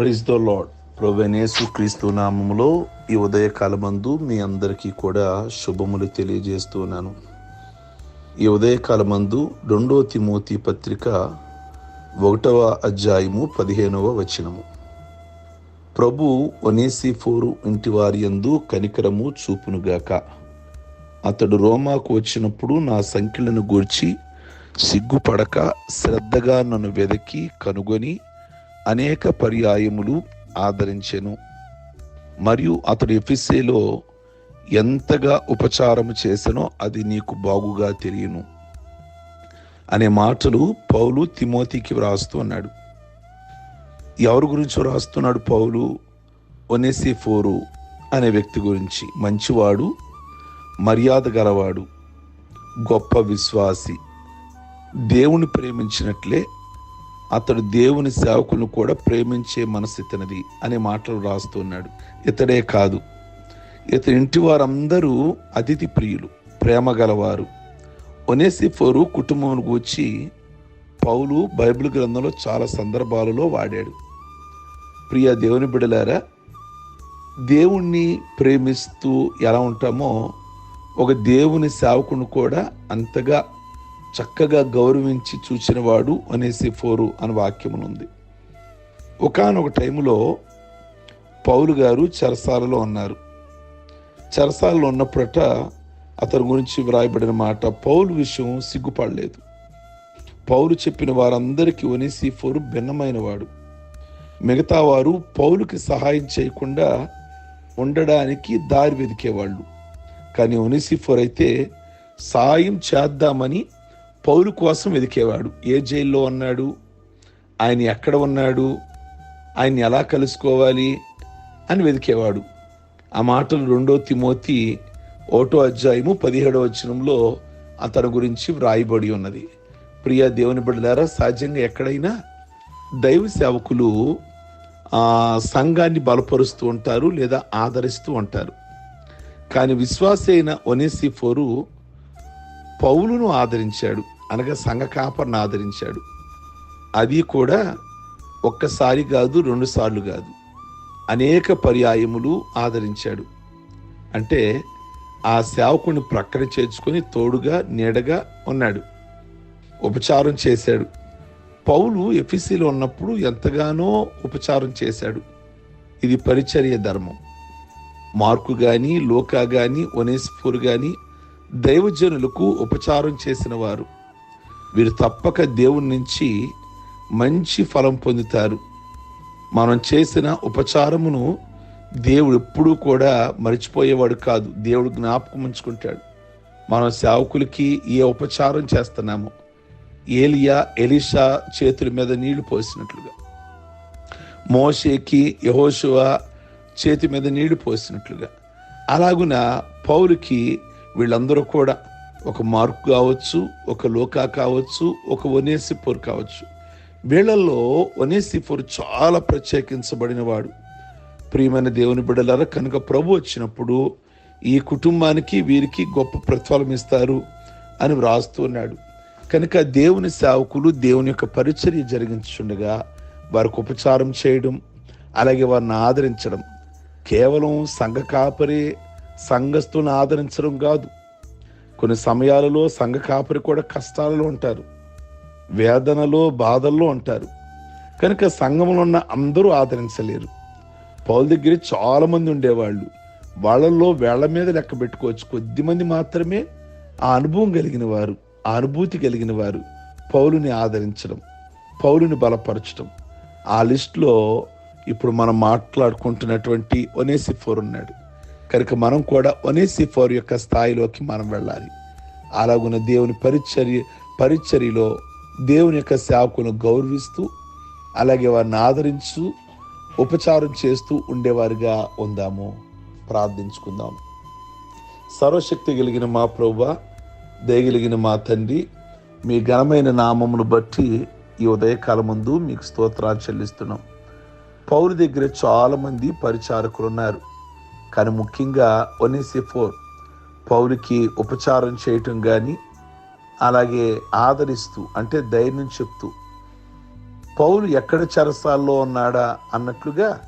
Praise the lord ప్రొవెనేసు క్రీస్తు నామములో ఈ ఉదయకాలమందు మీ అందరికీ కూడా శుభములు తెలియజేస్తున్నాను ఈ ఉదయకాలమందు రెండో తిమోతి పత్రిక ఒకటవ అధ్యాయము పదిహేనవ వచనము. ప్రభు ఒనేసిఫోరు ఇంటి వారి యందు కనికరము చూపునుగాక. అతడు రోమాకు వచ్చినప్పుడు నా సంఖ్యలను గూర్చి సిగ్గుపడక శ్రద్ధగా నన్ను వెదకి కనుగొని అనేక పర్యాయములు ఆదరించెను. మరియు అతడు ఎఫిసేలో ఎంతగా ఉపచారము చేసనో అది నీకు బాగుగా తెలియను. అనే మాటలు పౌలు తిమోతికి వ్రాస్తూ అన్నాడు ఎవరి గురించి వ్రాస్తున్నాడు పౌలు? ఒనేసిఫోరు అనే వ్యక్తి గురించి. మంచివాడు మర్యాద గలవాడు గొప్ప విశ్వాసి. దేవుని ప్రేమించినట్లే అతడు దేవుని సేవకులను కూడా ప్రేమించే మనసు ఇతనిది అనే మాటలు రాస్తున్నాడు ఇతడే కాదు. ఇతని ఇంటి వారందరూ అతిథి ప్రియులు ప్రేమ గలవారు. ఒనేసిఫోరు కుటుంబం గూర్చి పౌలు బైబిల్ గ్రంథంలో చాలా సందర్భాలలో వాడాడు. ప్రియ దేవుని బిడలారా దేవుణ్ణి ప్రేమిస్తూ ఎలా ఉంటామో ఒక దేవుని సేవకుని కూడా అంతగా చక్కగా గౌరవించి చూచినవాడు అనేసి ఫోరు అని వాక్యమునుంది. ఒకనొక టైంలో పౌలు గారు చెరసాలలో ఉన్నారు. చెరసాలలో ఉన్నప్పుడట అతని గురించి వ్రాయబడిన మాట పౌలు విషయం సిగ్గుపడలేదు. పౌలు చెప్పిన వారందరికీ ఒనేసి ఫోరు భిన్నమైనవాడు. మిగతా వారు పౌలుకి సహాయం చేయకుండా ఉండడానికి దారి వెదికేవాళ్ళు కానీ ఒనిసిఫోర్ అయితే సాయం చేద్దామని పౌలు కోసం వెదికేవాడు ఏ జైల్లో ఉన్నాడు? ఆయన ఎక్కడ ఉన్నాడు? ఆయన్ని ఎలా కలుసుకోవాలి? అని వెదికేవాడు ఆ మాటలు రెండో తిమోతి ఓటో అధ్యాయము పదిహేడో వచనంలో అతని గురించి వ్రాయబడి ఉన్నది. ప్రియ దేవుని బిడ్డలారా సహజంగా ఎక్కడైనా దైవ సేవకులు సంఘాన్ని బలపరుస్తూ ఉంటారు లేదా ఆదరిస్తూ ఉంటారు. కానీ విశ్వాసైన ఒనేసి ఒనేసిఫోరు పౌలును ఆదరించాడు. అనగా సంఘ కాపర్ను ఆదరించాడు. అది కూడా ఒక్కసారి కాదు రెండుసార్లు కాదు. అనేక పర్యాయములు ఆదరించాడు. అంటే ఆ సేవకుని ప్రక్కన చేర్చుకొని తోడుగా నీడగా ఉన్నాడు. ఉపచారం చేశాడు. పౌలు ఎఫీసీలో ఉన్నప్పుడు ఎంతగానో ఉపచారం చేశాడు. ఇది పరిచర్య ధర్మం. మార్కు కానీ లోకా కానీ ఒనేస్ఫూర్ కానీ దైవజనులకు ఉపచారం చేసిన వారు వీరు తప్పక దేవుని నుంచి మంచి ఫలం పొందుతారు. మనం చేసిన ఉపచారమును దేవుడు ఎప్పుడూ కూడా మర్చిపోయేవాడు కాదు. దేవుడు జ్ఞాపకం ఉంచుకుంటాడు. మనం సేవకులకి ఏ ఉపచారం చేస్తున్నామో. ఏలియా ఎలిషా చేతుల మీద నీళ్ళు పోసినట్లుగా. మోషేకి యహోశువ చేతి మీద నీళ్ళు పోసినట్లుగా. అలాగున పౌరుకి వీళ్ళందరూ కూడా ఒక మార్క్ కావచ్చు ఒక లోకా కావచ్చు ఒక ఒనేసిఫోర్ కావచ్చు. వీళ్ళల్లో ఒనేసిఫోర్ చాలా ప్రత్యేకించబడిన వాడు ప్రియమైన దేవుని బిడ్డలారా కనుక ప్రభు వచ్చినప్పుడు ఈ కుటుంబానికి వీరికి గొప్ప ప్రతిఫలం ఇస్తారు అని వ్రాస్తున్నాడు కనుక దేవుని సేవకులు దేవుని యొక్క పరిచర్య జరిగించుండగా వారికి ఉపచారం చేయడం అలాగే వారిని ఆదరించడం కేవలం సంఘ కాపరి సంఘస్థులను ఆదరించడం కాదు. కొన్ని సమయాలలో సంఘ కాపరి కూడా కష్టాలలో ఉంటారు. వేదనలో బాధల్లో ఉంటారు. కనుక సంఘంలో ఉన్న అందరూ ఆదరించలేరు. పౌల దగ్గర చాలామంది ఉండేవాళ్ళు. వాళ్ళల్లో వేళ్ళ మీద లెక్క పెట్టుకోవచ్చు. కొద్దిమంది మాత్రమే ఆ అనుభవం కలిగిన వారు ఆ అనుభూతి కలిగిన వారు పౌలుని ఆదరించడం పౌలుని బలపరచడం. ఆ లిస్టులో ఇప్పుడు మనం మాట్లాడుకుంటున్నటువంటి ఒనేసిఫోర్ ఉన్నాడు. కనుక మనం కూడా ఒనేసిఫోర్ యొక్క స్థాయిలోకి మనం వెళ్ళాలి. అలాగున్న దేవుని పరిచర్య పరిచర్యలో దేవుని యొక్క సేవకులను గౌరవిస్తూ అలాగే వారిని ఆదరించు ఉపచారం చేస్తూ ఉండేవారిగా ఉందాము. ప్రార్థించుకుందాం. సర్వశక్తి కలిగిన మా ప్రభు దయగలిగిన మా తండ్రి మీ ఘనమైన నామమును బట్టి ఈ ఉదయకాలం ముందు మీకు స్తోత్రాలు చెల్లిస్తున్నాం. పౌరు దగ్గర చాలామంది పరిచారకులు ఉన్నారు కానీ ముఖ్యంగా ఒనిసిఫోర్ పౌలుకి ఉపచారం చేయటం కానీ అలాగే ఆదరిస్తూ అంటే ధైర్యం చెప్తూ పౌలు ఎక్కడ చెరసాల్లో ఉన్నాడా అన్నట్లుగా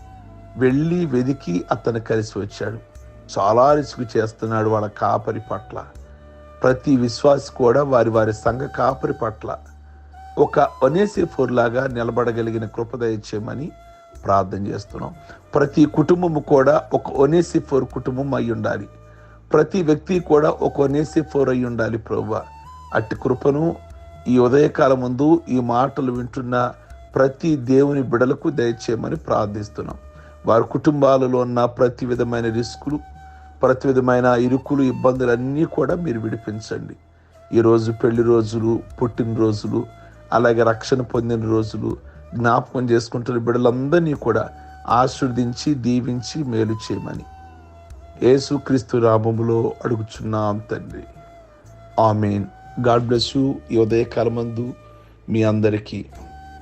వెళ్ళి వెదికి అతను కలిసి వచ్చాడు. చాలా రిస్క్ చేస్తున్నాడు వాళ్ళ కాపరి పట్ల. ప్రతి విశ్వాసి కూడా వారి వారి సంఘ కాపరి పట్ల ఒక ఒనేసిఫోర్ లాగా నిలబడగలిగిన కృపదయ చేయమని ప్రార్థన చేస్తున్నాం. ప్రతి కుటుంబము కూడా ఒక ఒనేసిఫోర్ కుటుంబం అయి ఉండాలి. ప్రతి వ్యక్తి కూడా ఒక ఒనేసిఫోర్ అయి ఉండాలి ప్రభు అట్టి కృపను ఈ ఉదయకాలం ముందు ఈ మాటలు వింటున్న ప్రతి దేవుని బిడలకు దయచేయమని ప్రార్థిస్తున్నాం. వారి కుటుంబాలలో ఉన్న ప్రతి విధమైన రిస్కులు ప్రతి విధమైన ఇరుకులు ఇబ్బందులన్నీ కూడా మీరు విడిపించండి. ఈరోజు పెళ్ళి రోజులు పుట్టినరోజులు అలాగే రక్షణ పొందిన రోజులు జ్ఞాపకం చేసుకుంటున్న బిడ్డలందరినీ కూడా ఆశీర్వదించి దీవించి మేలు చేయమని. యేసుక్రీస్తు రామములో అడుగుచున్నాం తండ్రి. ఆమెన్. God bless you. ఈ ఉదయకాలమందు మీ అందరికీ